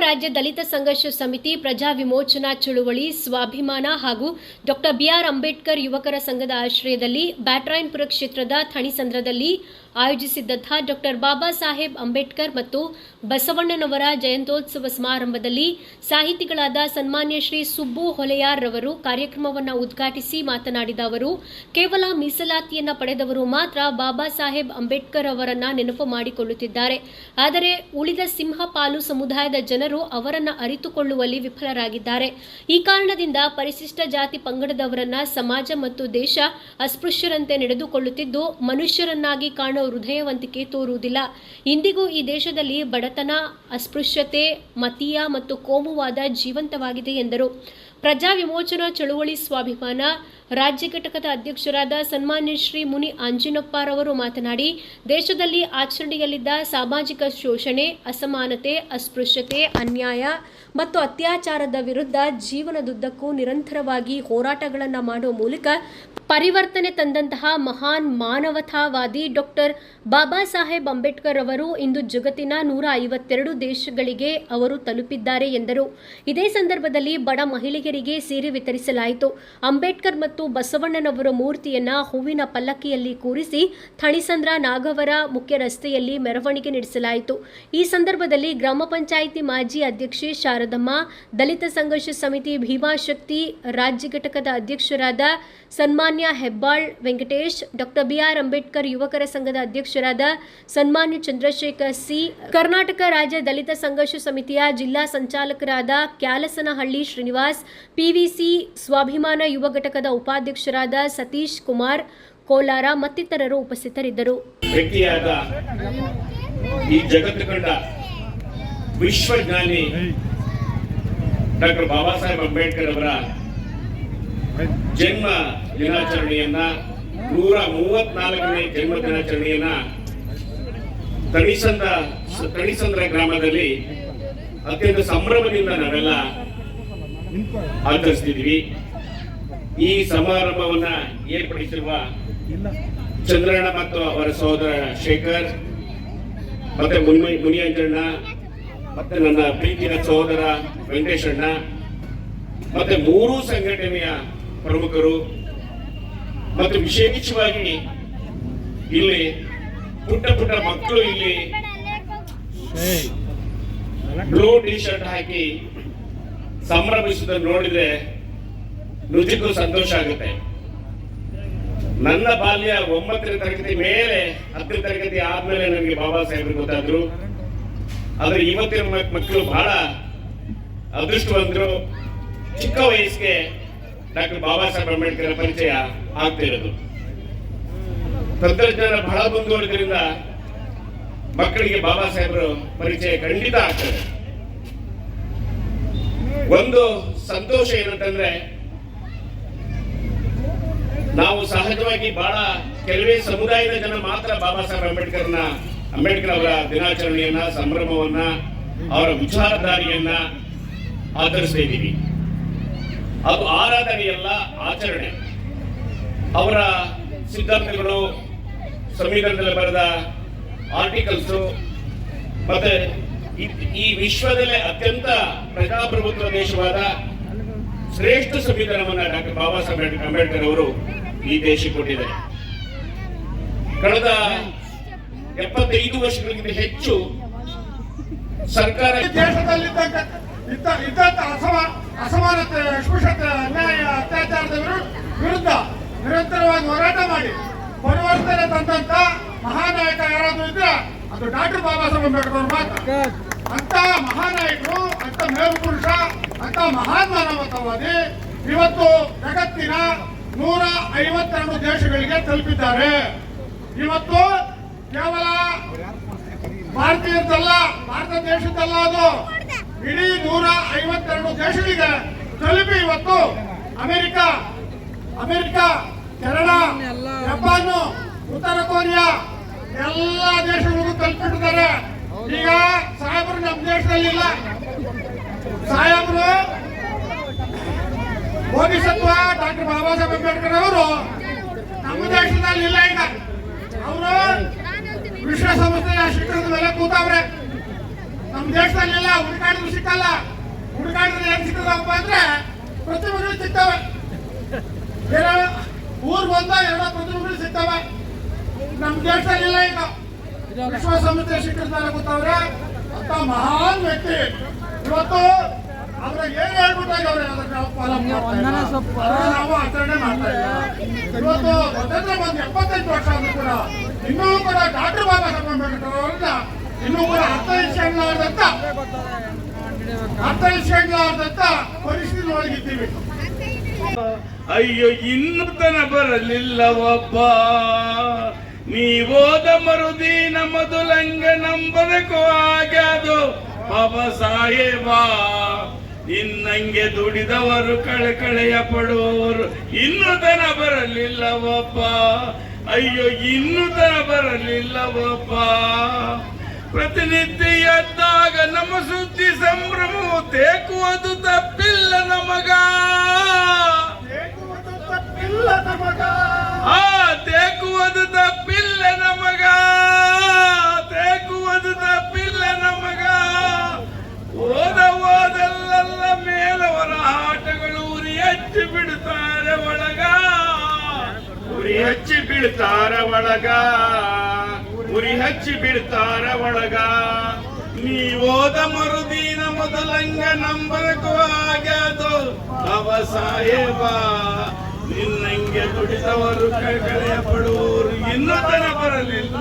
ರಾಜ್ಯ ದಲಿತ ಸಂಘರ್ಷ ಸಮಿತಿ ಪ್ರಜಾ ವಿಮೋಚನಾ ಚಳುವಳಿ, ಸ್ವಾಭಿಮಾನ ಹಾಗೂ ಡಾಕ್ಟರ್ ಬಿಆರ್ ಅಂಬೇಡ್ಕರ್ ಯುವಕರ ಸಂಘದ ಆಶ್ರಯದಲ್ಲಿ ಬ್ಯಾಟ್ರಾಯನ್ಪುರ ಕ್ಷೇತ್ರದ ಥಣಿಸಂದ್ರದಲ್ಲಿ ಆಯೋಜಿಸಿದ್ದಂಥ ಡಾಕ್ಟರ್ ಬಾಬಾ ಸಾಹೇಬ್ ಅಂಬೇಡ್ಕರ್ ಮತ್ತು ಬಸವಣ್ಣನವರ ಜಯಂತೋತ್ಸವ ಸಮಾರಂಭದಲ್ಲಿ ಸಾಹಿತಿಗಳಾದ ಸನ್ಮಾನ್ಯ ಶ್ರೀ ಸುಬ್ಬು ಹೊಲೆಯಾರ್ ರವರು ಕಾರ್ಯಕ್ರಮವನ್ನು ಉದ್ಘಾಟಿಸಿ ಮಾತನಾಡಿದ ಅವರು, ಕೇವಲ ಮೀಸಲಾತಿಯನ್ನು ಪಡೆದವರು ಮಾತ್ರ ಬಾಬಾ ಸಾಹೇಬ್ ಅಂಬೇಡ್ಕರ್ ಅವರನ್ನ ನೆನಪು ಮಾಡಿಕೊಳ್ಳುತ್ತಿದ್ದಾರೆ. ಆದರೆ ಉಳಿದ ಸಿಂಹಪಾಲು ಸಮುದಾಯದ ಜನರು ಅವರನ್ನ ಅರಿತುಕೊಳ್ಳುವಲ್ಲಿ ವಿಫಲರಾಗಿದ್ದಾರೆ. ಈ ಕಾರಣದಿಂದ ಪರಿಶಿಷ್ಟ ಜಾತಿ ಪಂಗಡದವರನ್ನ ಸಮಾಜ ಮತ್ತು ದೇಶ ಅಸ್ಪೃಶ್ಯರಂತೆ ನಡೆದುಕೊಳ್ಳುತ್ತಿದ್ದು, ಮನುಷ್ಯರನ್ನಾಗಿ ಕಾಣುವ ಹೃದಯವಂತಿಕೆ ತೋರುವುದಿಲ್ಲ. ಇಂದಿಗೂ ಈ ದೇಶದಲ್ಲಿ ಬಡತನ ಅಸ್ಪೃಶ್ಯತೆ ಮತೀಯ ಮತ್ತು ಕೋಮುವಾದ ಜೀವಂತವಾಗಿದೆ ಎಂದರು. ಪ್ರಜಾ ವಿಮೋಚನಾ ಚಳುವಳಿ ಸ್ವಾಭಿಮಾನ. ರಾಜ್ಯ ಘಟಕದ ಅಧ್ಯಕ್ಷರಾದ ಸನ್ಮಾನ್ಯ ಶ್ರೀ ಮುನಿ ಅಂಜಿನಪ್ಪರವರು ಮಾತನಾಡಿ, ದೇಶದಲ್ಲಿ ಆಚರಣೆಯಲ್ಲಿದ್ದ ಸಾಮಾಜಿಕ ಶೋಷಣೆ, ಅಸಮಾನತೆ, ಅಸ್ಪೃಶ್ಯತೆ, ಅನ್ಯಾಯ ಮತ್ತು ಅತ್ಯಾಚಾರದ ವಿರುದ್ಧ ಜೀವನದುದ್ದಕ್ಕೂ ನಿರಂತರವಾಗಿ ಹೋರಾಟಗಳನ್ನು ಮಾಡುವ ಮೂಲಕ ಪರಿವರ್ತನೆ ತಂದಂತಹ ಮಹಾನ್ ಮಾನವತಾವಾದಿ ಡಾಕ್ಟರ್ ಬಾಬಾ ಸಾಹೇಬ್ ಅಂಬೇಡ್ಕರ್ ಅವರು ಇಂದು ಜಗತ್ತಿನ ನೂರ ಐವತ್ತೆರಡು ದೇಶಗಳಿಗೆ ಅವರು ತಲುಪಿದ್ದಾರೆ ಎಂದರು. ಇದೇ ಸಂದರ್ಭದಲ್ಲಿ ಬಡ ಮಹಿಳೆಯರಿಗೆ ಸೀರೆ ವಿತರಿಸಲಾಯಿತು. ಅಂಬೇಡ್ಕರ್ ಮತ್ತು ಬಸವಣ್ಣನವರ ಮೂರ್ತಿಯನ್ನ ಹೂವಿನ ಪಲ್ಲಕ್ಕಿಯಲ್ಲಿ ಕೂರಿಸಿ ಥಣಿಸಂದ್ರ ನಾಗವರ ಮುಖ್ಯ ರಸ್ತೆಯಲ್ಲಿ ಮೆರವಣಿಗೆ ನಡೆಸಲಾಯಿತು. ಈ ಸಂದರ್ಭದಲ್ಲಿ ಗ್ರಾಮ ಪಂಚಾಯಿತಿ ಮಾಜಿ ಅಧ್ಯಕ್ಷೆ ಶಾರದಮ್ಮ, ದಲಿತ ಸಂಘರ್ಷ ಸಮಿತಿ ಭೀಮಾಶಕ್ತಿ ರಾಜ್ಯ ಘಟಕದ ಅಧ್ಯಕ್ಷರಾದ ಸನ್ಮಾನ್ಯ Hebbal Venkatesh, doctor B R Ambedkar ಯುವಕರ ಸಂಘದ ಅಧ್ಯಕ್ಷರಾದ ಸನ್ಮಾನ್ಯ ಚಂದ್ರಶೇಖರ್ ಸಿ, ಕರ್ನಾಟಕ ರಾಜ್ಯ ದಲಿತ ಸಂಘರ್ಷ ಸಮಿತಿಯ ಜಿಲ್ಲಾ ಸಂಚಾಲಕರಾದ ಕ್ಯಾಲಸನಹಳ್ಳಿ ಶ್ರೀನಿವಾಸ್ ಪಿವಿಸಿ ಸ್ವಾಭಿಮಾನ ಯುವ ಘಟಕದ ಉಪಾಧ್ಯಕ್ಷರಾದ ಸತೀಶ್ ಕುಮಾರ್ ಕೋಲಾರ ಮತ್ತಿತರರು ಉಪಸ್ಥಿತರಿದ್ದರು. ಈ ಜಗತ್ತು ಕಂಡ ವಿಶ್ವಜ್ಞಾನಿ ಡಾಕ್ಟರ್ ಬಾಬಾ ಸಾಹೇಬ್ ಅಂಬೇಡ್ಕರ್ ಅವರ ಜನ್ಮ ದಿನಾಚರಣೆಯನ್ನ ನೂರ ಮೂವತ್ನಾಲ್ಕನೇ ಜನ್ಮ ದಿನಾಚರಣೆಯನ್ನ ತಣಿಸಂದ್ರ ತಣಿಸಂದ್ರ ಗ್ರಾಮದಲ್ಲಿ ಅತ್ಯಂತ ಸಂಭ್ರಮದಿಂದ ನಾವೆಲ್ಲ ಆಚರಿಸ್ತಿದ್ದೀವಿ ಈ ಸಮಾರಂಭವನ್ನ ಏರ್ಪಡಿಸಿರುವ ಚಂದ್ರಣ್ಣ ಮತ್ತು ಅವರ ಸಹೋದರ ಶೇಖರ್ ಮತ್ತೆ ಮುನಿ ಮುನಿಯಂಜಣ್ಣ ಮತ್ತೆ ನನ್ನ ಪ್ರೀತಿಯ ಸಹೋದರ ವೆಂಕಟೇಶಣ್ಣ ಮತ್ತೆ ಮೂರೂ ಸಂಘಟನೆಯ ಪ್ರಮುಖರು ಮತ್ತು ವಿಶೇಷವಾಗಿ ಇಲ್ಲಿ ಪುಟ್ಟ ಪುಟ್ಟ ಮಕ್ಕಳು ಇಲ್ಲಿ ಬ್ಲೂ ಟಿ ಶರ್ಟ್ ಹಾಕಿ ಸಂಭ್ರಮಿಸುವುದನ್ನು ನೋಡಿದ್ರೆ ನುಜಿಗೂ ಸಂತೋಷ ಆಗುತ್ತೆ. ನನ್ನ ಬಾಲ್ಯ ಒಂಬತ್ತನೇ ತರಗತಿ ಮೇಲೆ, ಹತ್ತನೇ ತರಗತಿ ಆದ್ಮೇಲೆ ನನಗೆ ಬಾಬಾ ಸಾಹೇಬ್ರು ಗೊತ್ತಾದ್ರು. ಆದ್ರೆ ಇವತ್ತಿನ ಮಕ್ಕಳು ಬಹಳ ಅದೃಷ್ಟವಂತರು. ಚಿಕ್ಕ ವಯಸ್ಸಿಗೆ ಡಾಕ್ಟರ್ ಬಾಬಾ ಸಾಹೇಬ್ ಅಂಬೇಡ್ಕರ್ ಪರಿಚಯ ಆಗ್ತಿರೋದು ತಂತ್ರಜ್ಞಾನ ಬಹಳ ಮುಂದುವರೆದ್ರಿಂದ ಮಕ್ಕಳಿಗೆ ಬಾಬಾ ಸಾಹೇಬ್ರು ಪರಿಚಯ ಖಂಡಿತ ಆಗ್ತದೆ ಒಂದು ಸಂತೋಷ ಏನಂತಂದ್ರೆ, ನಾವು ಸಹಜವಾಗಿ ಬಹಳ ಕೆಲವೇ ಸಮುದಾಯದ ಜನ ಮಾತ್ರ ಬಾಬಾ ಸಾಹೇಬ್ ಅಂಬೇಡ್ಕರ್ನ, ಅಂಬೇಡ್ಕರ್ ಅವರ ದಿನಾಚರಣೆಯನ್ನ, ಸಂಭ್ರಮವನ್ನ, ಅವರ ವಿಚಾರಧಾರಿಯನ್ನ ಆಚರಿಸ್ತಾ ಇದ್ದೀವಿ. ಅದು ಆರಾಧನೆಯಲ್ಲ, ಆಚರಣೆ. ಅವರ ಸಿದ್ಧಾಂತಗಳು, ಸಂವಿಧಾನದಲ್ಲಿ ಬರೆದ ಆರ್ಟಿಕಲ್ಸ್ ಮತ್ತೆ ಈ- ವಿಶ್ವದಲ್ಲೇ ಅತ್ಯಂತ ಪ್ರಜಾಪ್ರಭುತ್ವ ದೇಶವಾದ ಶ್ರೇಷ್ಠ ಸಂವಿಧಾನವನ್ನ ಡಾಕ್ಟರ್ ಬಾಬಾ ಸಾಹೇಬ್ ಅಂಬೇಡ್ಕರ್ ಅವರು ಈ ದೇಶಕ್ಕೆ ಕೊಟ್ಟಿದ್ದಾರೆ. ಕಳೆದ ಎಪ್ಪತ್ತೈದು ವರ್ಷಗಳಿಗಿಂತ ಹೆಚ್ಚು ಸರ್ಕಾರ ಅಸಮಾನತೆ, ಅಸ್ಪೃಶ್ಯತೆ, ಅನ್ಯಾಯ, ಅತ್ಯಾಚಾರದ ವಿರು- ವಿರುದ್ಧ ನಿರಂತರವಾಗಿ ಹೋರಾಟ ಮಾಡಿ ಪರಿವರ್ತನೆ ತಂದಂತ ಮಹಾನಾಯಕ ಯಾರಾದ್ರೂ ಇದ್ರೆ ಅದು ಡಾಕ್ಟರ್ ಬಾಬಾ ಸಾಹೇಬ್ ಅಂಬೇಡ್ಕರ್ ಅವ್ರು ಮಾತ್ರ ಅಂತ ಮಹಾನಾಯಕರು ಅಂತ ಮೇಲ್ಪುರುಷ ಅಂತ ಮಹಾನ್ ಮಾನವತಾವಾದಿ ಇವತ್ತು ಜಗತ್ತಿನ ನೂರ ಐವತ್ತೆರಡು ದೇಶಗಳಿಗೆ ತಲುಪಿದ್ದಾರೆ. ಇವತ್ತು ಕೇವಲ ಭಾರತೀಯದಲ್ಲ ಭಾರತ ದೇಶದಲ್ಲ ಅದು. ಇಡೀ ನೂರ ಐವತ್ತೆರಡು ದೇಶಗಳಿಗೆ ತಲುಪಿ ಇವತ್ತು ಅಮೆರಿಕ ಅಮೆರಿಕ ಕೆನಡಾ ಜಪಾನು ಉತ್ತರ ಕೊರಿಯಾ ಎಲ್ಲ ದೇಶಗಳಿಗೂ ತಲುಪಿಟ್ಟಿದ್ದಾರೆ ಈಗ ಸಾಹೇಬರು ನಮ್ಮ ದೇಶದಲ್ಲಿ ಇಲ್ಲ ಸಾಹೇಬರು ಸತ್ವ ಡಾಕ್ಟರ್ ಬಾಬಾ ಸಾಹೇಬ್ ಅಂಬೇಡ್ಕರ್ ಅವರು ನಮ್ಮ ದೇಶದಲ್ಲಿ ಇಲ್ಲ ಈಗ. ಅವರು ವಿಶ್ವಸಂಸ್ಥೆಯ ಶಿಕ್ಷಣದ ಮೇಲೆ ಕೂತವ್ರೆ. ನಮ್ಮ ದೇಶದಲ್ಲಿ ಇಲ್ಲ, ಹುಡುಕಾಡಿದ್ರು ಸಿಕ್ಕಲ್ಲ. ಹುಡುಕಾಡಿದ್ರೆ ಏನ್ ಸಿಕ್ಕದಪ್ಪ ಅಂದ್ರೆ ಪ್ರತಿಭೆಗಳು ಸಿಗ್ತವೆ. ಊರ್ ಬಂದ ಎರಡೋ ಪ್ರತಿಭೆಗಳು ಸಿಗ್ತವೆ. ನಮ್ ದೇಶದಲ್ಲಿ ಇಲ್ಲ ಈಗ ವಿಶ್ವಸಂಸ್ಥೆ ಶಿಖರದಲ್ಲಿ ಗೊತ್ತವ್ರೆ ಅಂತ ಮಹಾನ್ ವ್ಯಕ್ತಿ. ಇವತ್ತು ಅವ್ರ ಏನ್ ಹೇಳ್ಬಿಟ್ಟಾಗ ಅವ್ರೆ ಅದನ್ನ ನಾವು ಆಚರಣೆ ಮಾಡ್ತಾ ಇವತ್ತು ಸ್ವತಂತ್ರ ಬಂದು ಎಪ್ಪತ್ತೆಂಟು ವರ್ಷ ಆದ್ರೂ ಕೂಡ ಇನ್ನೂ ಕೂಡ ಡಾಕ್ಟರ್ ಬಾಬಾ ಸಾಹೇಬ್ ಅಂಬೇಡ್ಕರ್ ಕೂಡ ಇನ್ನೂ ಕೂಡ ಅರ್ಥ ಅರ್ಥೈಸ್ಕೊಳ್ಳಾರ್ದಂತ ಪರಿಸ್ಥಿತಿ ಒಳಗಿದ್ದೀವಿ. ಅಯ್ಯೋ ಇನ್ನೂ ತನ ಬರಲಿಲ್ಲವಪ್ಪ ನೀವೋದ ಮರುದಿನ ಲಂಗ ನಂಬದಕ್ಕೂ ಆಗ್ಯಾದು. ಬಾಬಾ ಸಾಹೇಬಾ ಇನ್ನಂಗೆ ದುಡಿದವರು ಕಳಕಳೆಯ ಪಡುವವರು ಇನ್ನು ತನ ಬರಲಿಲ್ಲ ಒಬ್ಬ ಅಯ್ಯೋ, ಇನ್ನು ತನ ಬರಲಿಲ್ಲ ಒಬ್ಬ ಪ್ರತಿನಿತ್ಯ ಎದ್ದಾಗ ನಮ್ಮ ಸುದ್ದಿ ಸಂಭ್ರಮವು ತೇಕುವುದು ತಪ್ಪಿಲ್ಲ. ಹಚ್ಚಿ ಬಿಡ್ತಾರ ಒಳಗ. ಉರಿ ಹಚ್ಚಿ ಬಿಡ್ತಾರ ಒಳಗ. ಉರಿ ಹಚ್ಚಿ ಬಿಡ್ತಾರ ಒಳಗ ನೀವೋದ ಮರುದಿನ ಮೊದಲಂಗ ನಂಬರಕ್ಕೂ ಆಗ್ಯಾದು. ಅವ ಸಾಹೇಬ ನಿನ್ನಂಗೆ ದುಡಿದವರು ಕಳೆಯ ಪಡುವರು ಇನ್ನೂ ಬರಲಿಲ್ಲ.